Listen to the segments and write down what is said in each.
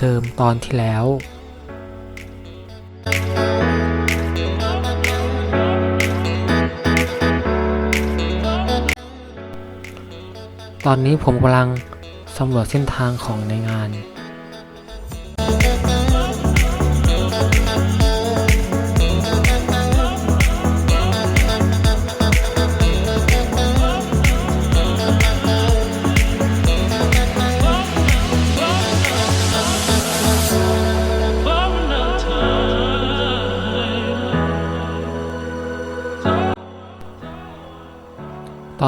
เดิมตอนที่แล้ว ตอนนี้ผมกำลังสำรวจเส้นทางของในงาน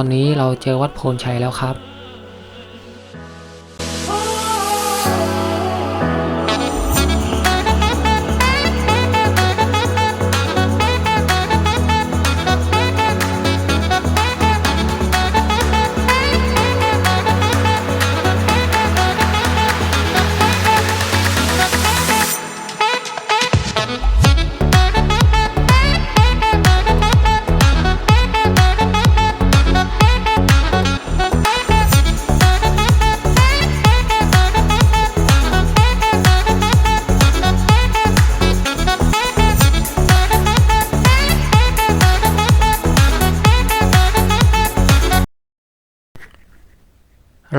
อนนี้เราเจอวัดโพนชัยแล้วครับ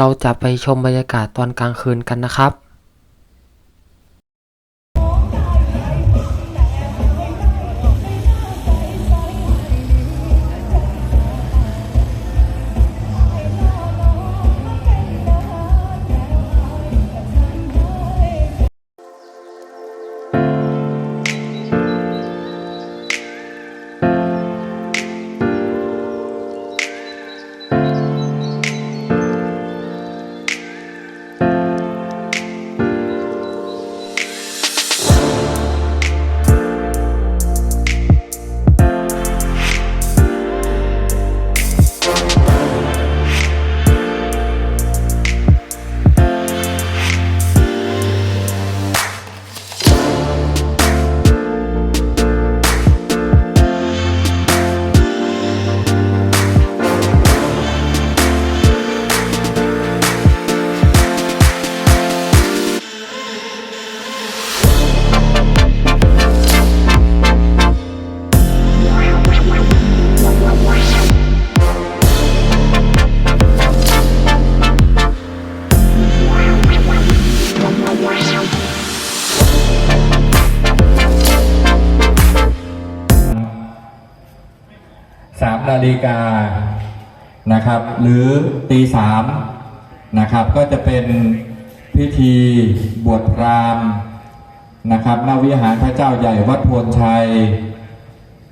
เราจะไปชมบรรยากาศตอนกลางคืนกันนะครับ ฬิกานะครับหรือตีสามนะครับก็จะเป็นพิธีบวชพราหมณ์นะครับณวิหารพระเจ้าใหญ่วัดโพนชัย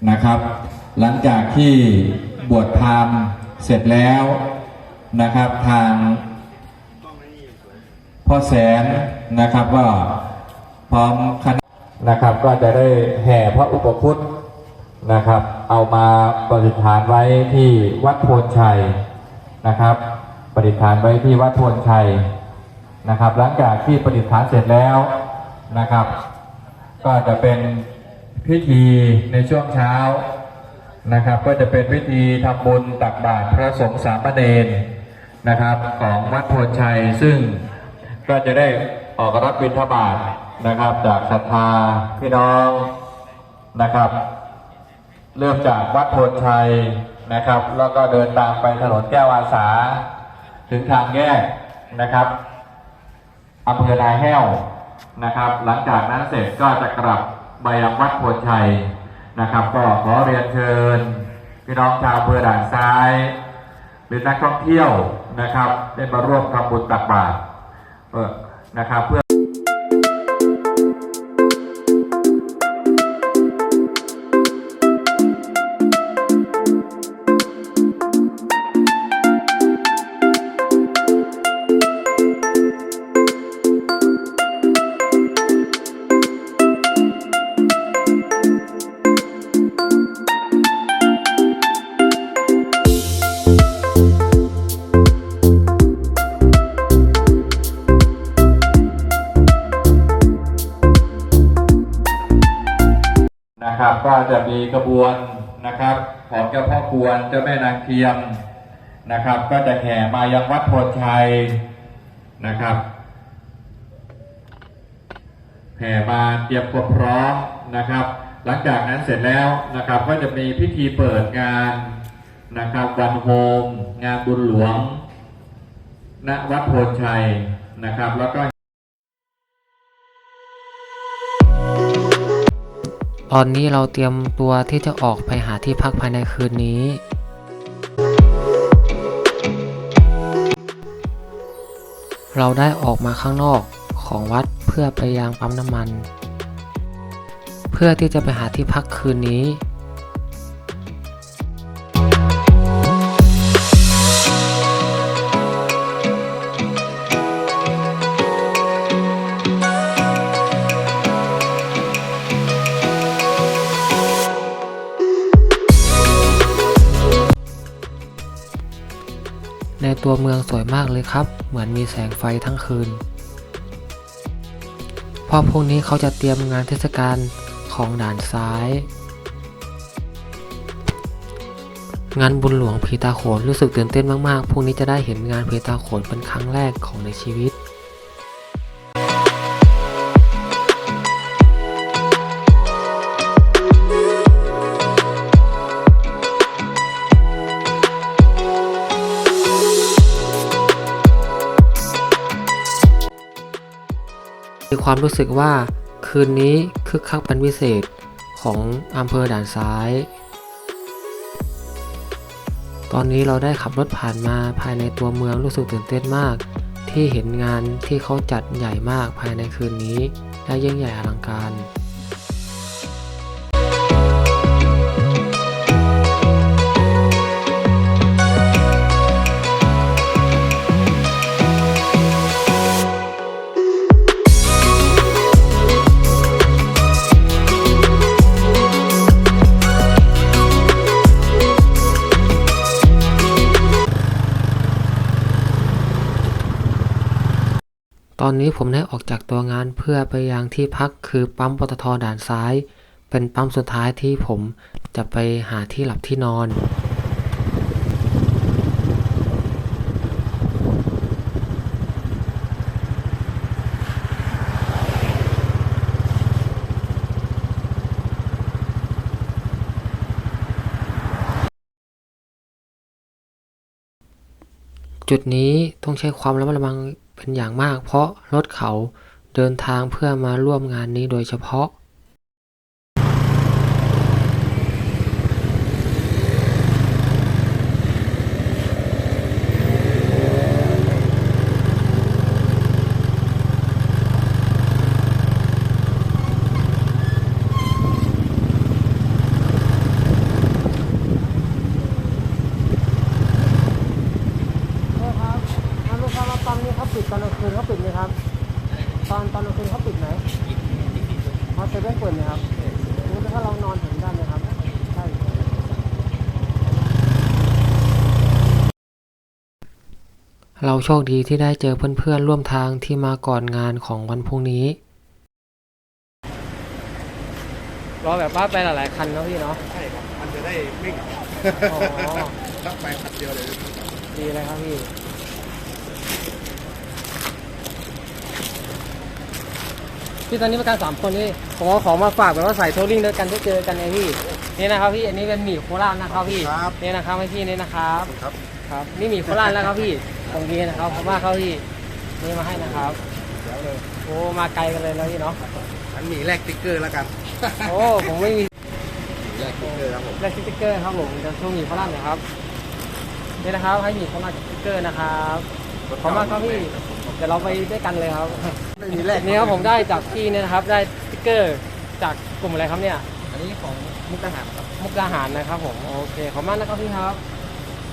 นะครับ หลังจากที่บวชพราหมณ์เสร็จแล้วนะครับทางพ่อแสนนะครับก็พร้อมคณะนะครับก็จะได้แห่พระอุปคุต นะครับ เอามาประดิษฐานไว้ที่วัดโพนชัยนะครับ ประดิษฐานไว้ที่วัดโพนชัยนะครับ หลังจากที่ประดิษฐานเสร็จแล้วนะครับ ก็จะเป็นพิธีในช่วงเช้านะครับ ก็จะเป็นพิธีทำบุญตักบาตรพระสงฆ์สามเณรนะครับ ของวัดโพนชัยซึ่งก็จะได้ออกรับบิณฑบาตนะครับ จากศรัทธาพี่น้องนะครับ เริ่มจากวัดโพนชัยนะครับ แล้วก็เดินตามไปถนนแก้วอาสา ถึงทางแยกนะครับอำเภอนาแห้วนะครับ หลังจากนั้นเสร็จก็จะกลับไปยังวัดโพนชัยนะครับ ก็ขอเรียนเชิญพี่น้องชาวอำเภอด่านซ้าย หรือนักท่องเที่ยวนะครับ ได้มาร่วมทำบุญตักบาตรนะครับเพื่อ นะครับ ก็จะมีกระบวนนะครับ ของเจ้าพ่อกวนเจ้าแม่นางเทียมนะครับ ก็จะแห่มายังวัดโพนชัยนะครับแห่มาเตรียมความพร้อมนะครับ หลังจากนั้นเสร็จแล้วนะครับ ก็จะมีพิธีเปิดงานนะครับ วันโฮมงานบุญหลวงณวัดโพนชัยนะครับ แล้วก็ ตอนนี้เราเตรียมตัวที่จะออกไปหาที่พักภายในคืนนี้ เราได้ออกมาข้างนอกของวัดเพื่อไปยังปั๊มน้ำมัน เพื่อที่จะไปหาที่พักคืนนี้ ตัวเมืองสวยมากเลยครับ เหมือนมีแสงไฟทั้งคืน พอพรุ่งนี้เขาจะเตรียมงานเทศกาลของด่านซ้าย งานบุญหลวงผีตาโขนรู้สึกตื่นเต้นมากๆ พรุ่งนี้จะได้เห็นงานผีตาโขนเป็นครั้งแรกของในชีวิต ความรู้สึกว่าคืนนี้คึกคักเป็นพิเศษของอำเภอด่านซ้าย ตอนนี้เราได้ขับรถผ่านมาภายในตัวเมืองรู้สึกตื่นเต้นมาก ที่เห็นงานที่เขาจัดใหญ่มากภายในคืนนี้ และยิ่งใหญ่อลังการ อนนี้ผมได้ออกจากตัวงานเพื่อไปยังที่พักคือปั๊มปตทด่านซ้าย เป็นปั๊มสุดท้ายที่ผมจะไปหาที่หลับที่นอนจุดนี้ต้องใช้ความระมัดระวัง เป็นอย่างมากเพราะรถเขาเดินทางเพื่อมาร่วมงานนี้โดยเฉพาะ ครับทางลูกค้ามาปั๊มนี่เขาปิดตอนกลางคืนเขาปิดไหมครับ ตอนตอนกลางคืนเขาปิดไหมเขาเซเว่นเปิดไหมครับรู้ถ้าเรานอนถึงได้ไหมครับ ใช่ เราโชคดีที่ได้เจอเพื่อนๆร่วมทางที่มาก่อนงานของวันพรุ่งนี้ รอแบบว่าไปหลายๆคันเนาะพี่เนาะ ใช่ครับ มันจะได้วิ่งอ๋อต้องไปคันเดียวเลยดีเลยครับพี่ พี่ตอนนี้ประกันสามคนนี่ผมเอาของมาฝากแบบว่าใส่โทรลิ่งด้วยกันได้เจอกันไงพี่ นี่นะครับพี่ อันนี้เป็นหมี่โคราชนะครับพี่ นี่นะครับให้พี่นี่นะครับ ครับ ครับ นี่หมี่โคราชแล้วครับพี่ ตรงนี้นะครับขอบคุณมากครับพี่นี่มาให้นะครับเดี๋ยวเลยโอ้มาไกลกันเลยนะพี่เนาะอันมีแลกติ๊กเกอร์แล้วกันโอ้ผมไม่มีแลกติ๊กเกอร์ครับผมแลกสติ๊กเกอร์ครับผมจะช่วงหมี่โคราชหน่อยครับนี่นะครับให้หมี่โคราชสติ๊กเกอร์นะครับขอบคุณมากครับพี่เดี๋ยวเราไปด้วยกันเลยครับไม่มีแลกนี่ครับผมได้จากพี่เนี่ยนะครับ ได้สติ๊กเกอร์จากกลุ่มอะไรครับเนี่ยอันนี้ของมุกดาหารครับมุกดาหารนะครับผมโอเคขอบคุณมากนะครับพี่ครับ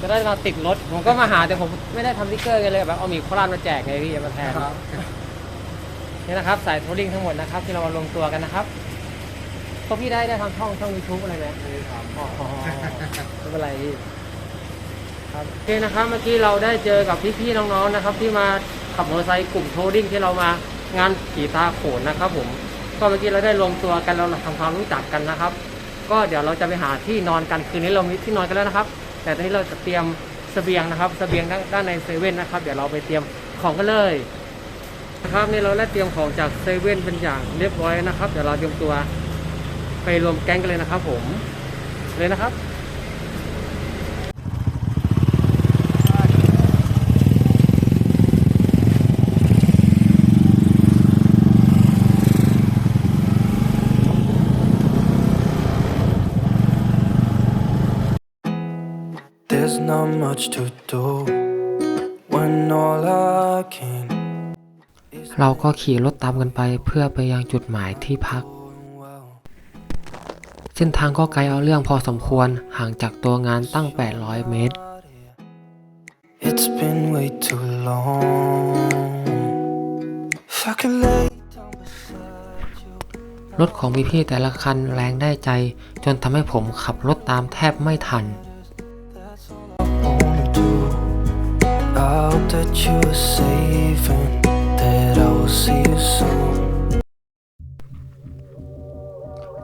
จะได้มาติดรถ ผมก็มาหาแต่ผมไม่ได้ทำสติ๊กเกอร์กันเลยแบบเอาหมีโคราชมาแจกไงพี่มาแทนนี่นะครับสายโทรลิงทั้งหมดนะครับ ที่เรามารวมตัวกันนะครับพวกพี่ได้ได้ทำช่องช่องยูทูบอะไรไหมไม่ได้ทำอ๋อไม่เป็นไรพี่ครับโอเคนะครับเมื่อกี้เราได้เจอกับพี่ๆน้องๆนะครับ ที่มาขับมอเตอร์ไซค์กลุ่มโทรดิ้งที่เรามางานผีตาโขนนะครับ ผม ก็เมื่อกี้เราได้รวมตัวกันเราทำความรู้จักกันนะครับ ก็เดี๋ยวเราจะไปหาที่นอนกันคืนนี้เรามีที่นอนกันแล้วนะครับ แต่ตอนนี้เราจะเตรียมเสบียงนะครับเสบียงด้านด้านในเซเว่นนะครับ เดี๋ยวเราไปเตรียมของกันเลยนะครับนี่เราได้เตรียมของจากเซเว่นเป็นอย่างเรียบร้อยนะครับ เดี๋ยวเราเตรียมตัวไปรวมแก๊งกันเลยนะครับ ผมเลยนะครับ There's not much to do when all I can เราก็ขี่รถตามกันไปเพื่อไปยังจุดหมายที่พัก going well. เส้นทางก็ไกลเอาเรื่องพอสมควรห่างจากตัวงานตั้ง 800 เมตร It's been way too long. If I could lay down beside you, รถของพี่ๆแต่ละคันแรงได้ใจ จนทำให้ผมขับรถตามแทบไม่ทัน hope that you are safe and that I will see you soon.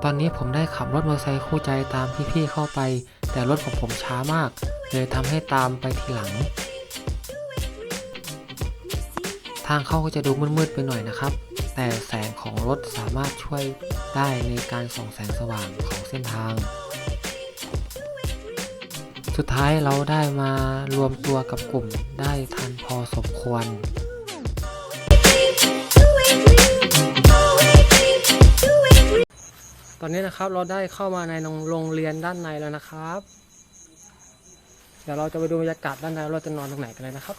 ตอนนี้ผมได้ขับรถมอเตอร์ไซค์คู่ใจตามพี่ๆเข้าไป แต่รถของผมช้ามาก เลยทำให้ตามไปทีหลัง ทางเข้าก็จะดูมืดๆไปหน่อยนะครับ แต่แสงของรถสามารถช่วยได้ในการส่องแสงสว่างของเส้นทาง สุดท้ายเราได้มารวมตัวกับกลุ่มได้ทันพอสมควร ตอนนี้นะครับเราได้เข้ามาในโรงเรียนด้านในแล้วนะครับ เดี๋ยวเราจะไปดูบรรยากาศด้านในเราจะนอนตรงไหนกันเลยนะครับ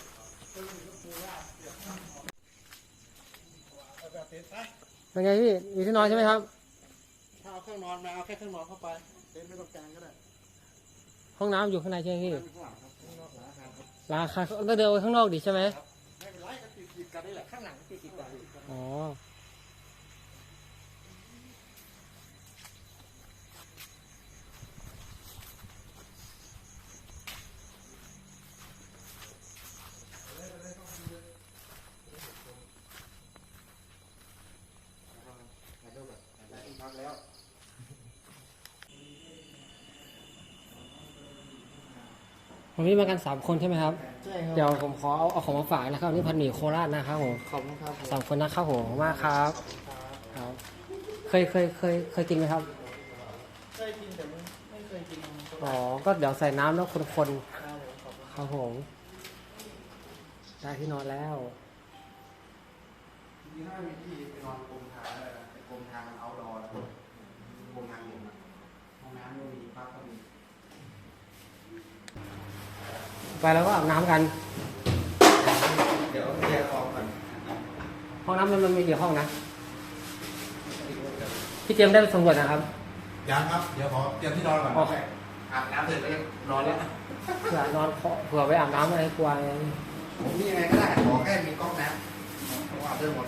เป็นไงพี่มีที่นอนใช่ไหมครับถ้าเอาเครื่องนอนมาเอาแค่เครื่องนอนเข้าไปเต็นท์ไม่ต้องกางก็ได้ ห้องน้ำอยู่ข้างในใช่ไหมพี่ข้างหลังครับข้างนอกหลังอาคารครับราคาก็เดินไปข้างนอกดิใช่ไหมไม่เป็นไรก็ติดติดกันนี่แหละข้างหลังติดติดกันอ๋อ วันนี้มากันสามคนใช่ไหมครับ ใช่ครับเดี๋ยวผมขอเอาเอาของมาฝากนะครับนี่พันหมี่โคราชนะครับผมขอบคุณครับผมสามคนนะครับผมขอบคุณมากครับครับ เคยเคยเคยเคยกินไหมครับ เคยกินแต่ไม่เคยกินอ๋อก็เดี๋ยวใส่น้ำแล้วคนๆครับผม ได้ที่นอนแล้วมีห้ามีที่ไปนอนกรมทางเลยนะแต่กรมทางมันเอาดอร์กรมทางหลวงอะห้องน้ำก็มีพักก็มี ไปแล้วก็อาบน้ำกัน เดี๋ยวแยกออกก่อนห้องน้ำมันมันมีกี่ห้องนะ พี่เจมส์ได้ไปสำรวจนะครับ ยังครับ เดี๋ยวขอเตรียมที่นอนก่อนอ๋ออาบน้ำเสร็จแล้วนอนแล้ว เผื่อนอนเผื่อไปอาบน้ำอะไรกลัวไงผมนี่ยังไงก็ได้ ขอแค่มีก๊อกน้ำผมอาบได้หมด